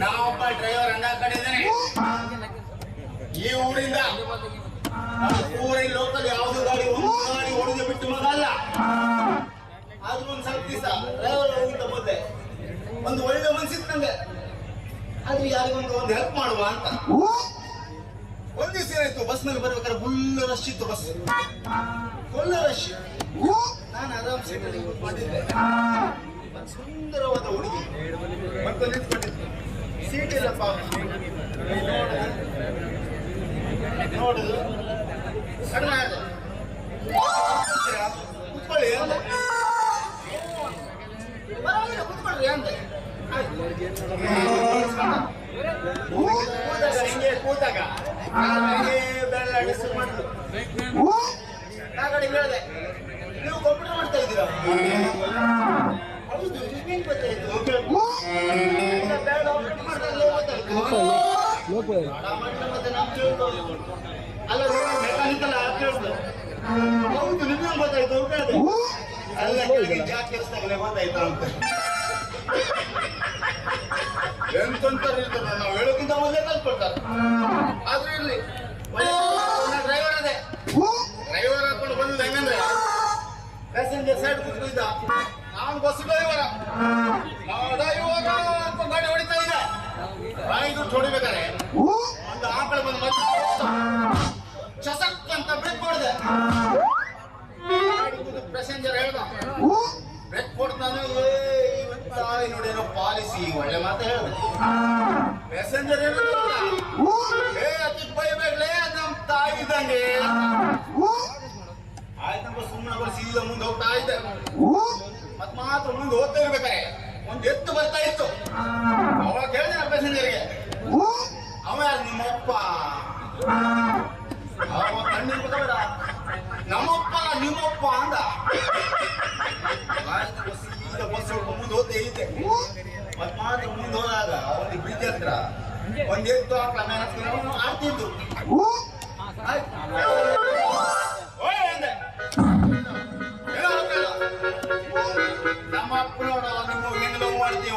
ನಾವೊಬ್ಬ driver ಅಂದ ಕಡೆ ಇದ್ದೇನೆ ಈ ಊರಿಂದ ಊರಿನ ಲೋಕಲ್ ಯಾವ್ದು ಗಾಡಿ ಒಂದು ಗಾಡಿ ಬಿಟ್ಟು ಮಗ ಅಲ್ಲ. ಆದ್ರೂ ಒಂದ್ ಸ್ವಲ್ಪ ಡ್ರೈವರ್ ಒಂದು ಒಳ್ಳೆ ಮನ್ಸಿತ್ತು ನಂಗೆ. ಆದ್ರೆ ಯಾರಿಗೊಂದು ಒಂದು ಹೆಲ್ಪ್ ಮಾಡುವ ಅಂತ. ಒಂದ್ ದಿವಸ ಏನಾಯ್ತು? ಬಸ್ನಲ್ಲಿ ಬರ್ಬೇಕಾದ್ರೆ ಫುಲ್ ರಶ್ ಇತ್ತು ಬಸ್ ಫುಲ್ ರಶ್ ನಾನು ಆರಾಮ್ ಸೀಟಲ್ಲಿ ಕೂತ್ಕೊಂಡಿದ್ದೆ ಮಾಡಿದ್ದೆ ಸುಂದರವಾದ ಹುಡುಗಿ. ಮತ್ತೆ ನಿಂತ್ಕೊಂಡಿದ್ದೆ. ಸೀಟ್ ಇಲ್ಲಪ್ಪ ನೋಡುದು ಕಡಿಮೆ ಕುತ್ಕೊಳ್ಳಿ ಕೂತ್ಕೊಳ್ಳಿ ಅಂದೆ. ನೀವು ಕಂಪ್ಯೂಟರ್ ಮಾಡ್ತಾ ಇದ್ದೀರಾ ಹೌದು ನಿಮ್ಗೆ ಗೊತ್ತಾಯ್ತು. ಅಲ್ಲ ಜಾಕ್ ಕೆಲ್ಸದಾಗಲೇ ಗೊತ್ತಾಯ್ತು ಅಂತ ಇರ್ತಾರೆ ನಾವು ಹೇಳೋಕ್ಕಿಂತ ಮೊದಲೇ ಕಲ್ತ್ಕೊಳ್ತಾರೆ. ಆದ್ರೆ ಇಲ್ಲಿ ಡ್ರೈವರ್ ಅದೇ ಡ್ರೈವರ್ ಹಾಕೊಂಡು ಬಂದಿದ್ದ ಹೆಂಗಂದ್ರೆ ಪ್ಯಾಸೆಂಜರ್ ಸೈಡ್ ಕೂತ್ಕೊಂಡಿದ್ದ ನಾನು ಬಸ್ ಡ್ರೈವರ ಡ್ರೈವರ ಅಂತ ಗಾಡಿ ಹೊಡಿತಾ ಇದ್ದ. ದುಡ್ಡು ಹೊಡಿಬೇಕಾರೆ ಒಂದು ಆಕಳ ಬಂದು ಮತ್ತೆ ಚಸಕ್ ಅಂತ ಬ್ರೇಕ್ ಹೊಡೆದೆ. ಪ್ಯಾಸೆಂಜರ್ ಹೇಳ್ದ. ಬ್ರೇಕ್ ಕೊಡ್ತಾನೆ ಏ ಇವತ್ತು ಪಾಲಿಸಿ ಒಳ್ಳೆ ಮಾತು ಹೇಳ್ದೆ. ಏ ಅತಿ ಬೈಬೇಡ್ಲೇ ನಮ್ ತಾಯಿ ಇದ್ದಂಗೆ. ಆಯ್ತಪ್ಪ ಸುಮ್ಮನೆ ಬರ್ ಮುಂದೆ ಹೋಗ್ತಾ ಇದ್ದೆ. ಮತ್ ಮಾತ್ರ ಮುಂದೆ ಹೋಗ್ತಾ ಇರ್ಬೇಕಾರೆ. ಒಂದ್ ಎತ್ತು ಬರ್ತಾ ಇತ್ತು. ಅವಾಗ ಕೇಳಿದೆ ಪ್ಯಾಸೆಂಜರ್ಗೆ ಅವ ಯಾರು? ನಿಮ್ಮಪ್ಪ ಅವ ಕಣ್ಣಿಗೆ ಬೇಡ ನಮ್ಮಪ್ಪ ಅಲ್ಲ, ನಿಮ್ಮಪ್ಪ ಅಂದ ಆಯ್ತು, ಸೀದಾ ಬಸ್ ಹಿಡ್ಕೊಂಡು ಮುಂದೆ ಇದೆ ಮತ್ ಮಾತ್ರ ಮುಂದೆ ಹೋದಾಗ ಒಂದು ಬ್ರಿಡ್ಜ್ ಹತ್ರ. ಒಂದ್ ಎತ್ತು ಹಾಕ್ಲ ಮೇಲೆ ಆಡ್ತಿದ್ದು ನಮ್ಮ ಅಪ್ಪ ನೋಡ ನಿಮ್ಮ ಹೆಂಗ್ ನೋವು ಮಾಡ್ತೀವ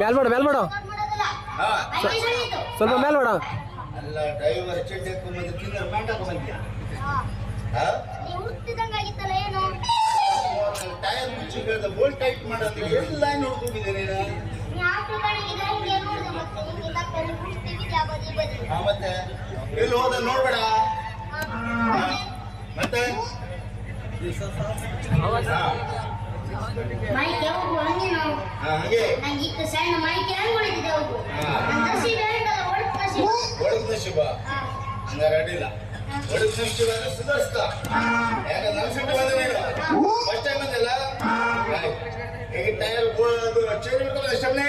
ಮೇಲ್ಬೇಡ ಮೇಲ್ಬೇಡ. ಸ್ವಲ್ಪ ಮೇಲ್ಬೇಡ ಅಲ್ಲ ಡ್ರೈವರ್ ಚಡ್ಡಿ ಹಾಕೊಂಡ್ಬಂದು ಕಿಂದ ಪ್ಯಾಂಟ್ ಹಾಕೊಂಡ್ಬಂದ್ಯಾ ಟೈರ್ ಮುಚ್ಚಿ ಕೇಳ್ದ ಬೋಲ್ಟ್ ಟೈಟ್ ಮಾಡೋದು ಎಲ್ಲ ನೋಡ್ಕೊಂಡಿದ್ದೆ ನೀನು. ನೀ ಆಟೋ ಕಡೆಗೆ ಹಿಂಗೆ ಮತ್ತೆ? ಎಲ್ಲಿ ಹೋದ ನೋಡ್ಬೇಡ. ಮತ್ತೆ? ಮೈಕೆ ಹೋಗು ಹಂಗೆ. ನಾವು ನಂಗೆ ಇತ್ತು ಸಣ್ಣ ಮೈಕ್ ಹೆಂಗ್. ಒಳಗೆ ಕಸಿ. ಹಂಗಾರೆ ಅಡ್ಡಿಲ್ಲ. ಅಂದ್ರೆ ಸುಧಾರಿಸ್ತಾ. ಯಾಕಂದ್ರೆ ನನ್ನ ಸಿಟ್ಟು ಬಂದ ನೀನು ಫಸ್ಟ್ ಟೈಮ್ ಬಂದಿಲ್ಲ. ಏ ಈಗ ಟೈರ್ ಚೇಂಜ್ ಮಾಡ್ಕೊಳ್ಳೋದು ಎಷ್ಟನೇ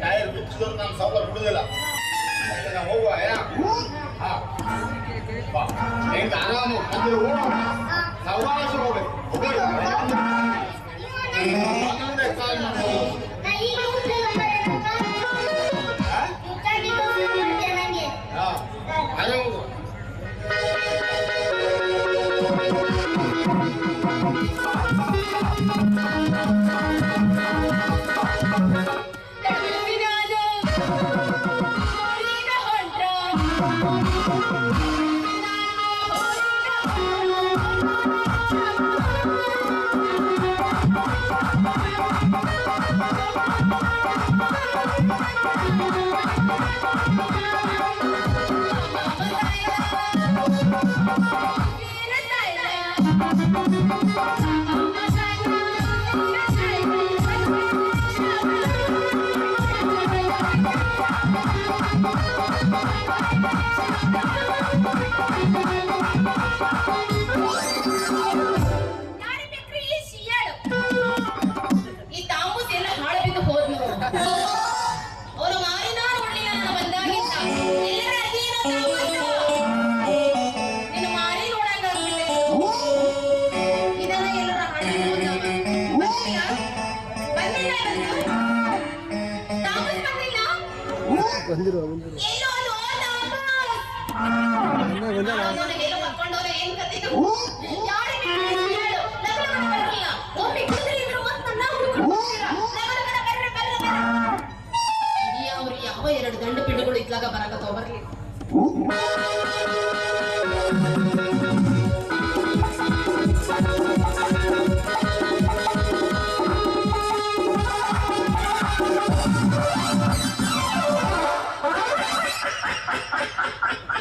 ಟೈರ್ ಬಿಚ್ಚಿದ್ರು ನಾನು ಸೌಲ ಬಿಡುದಿಲ್ಲ. ನಾವು ಹೋಗುವ ಹೆಂಗ Bye. ಬಂದಿರುವ ಯಾವ ಎರಡು ಗಂಡು ಪಿಂಡುಗಳು ಇದ್ಲಾಗ ಬರಕತ್ತೋ? ಬರ್ಲಿ.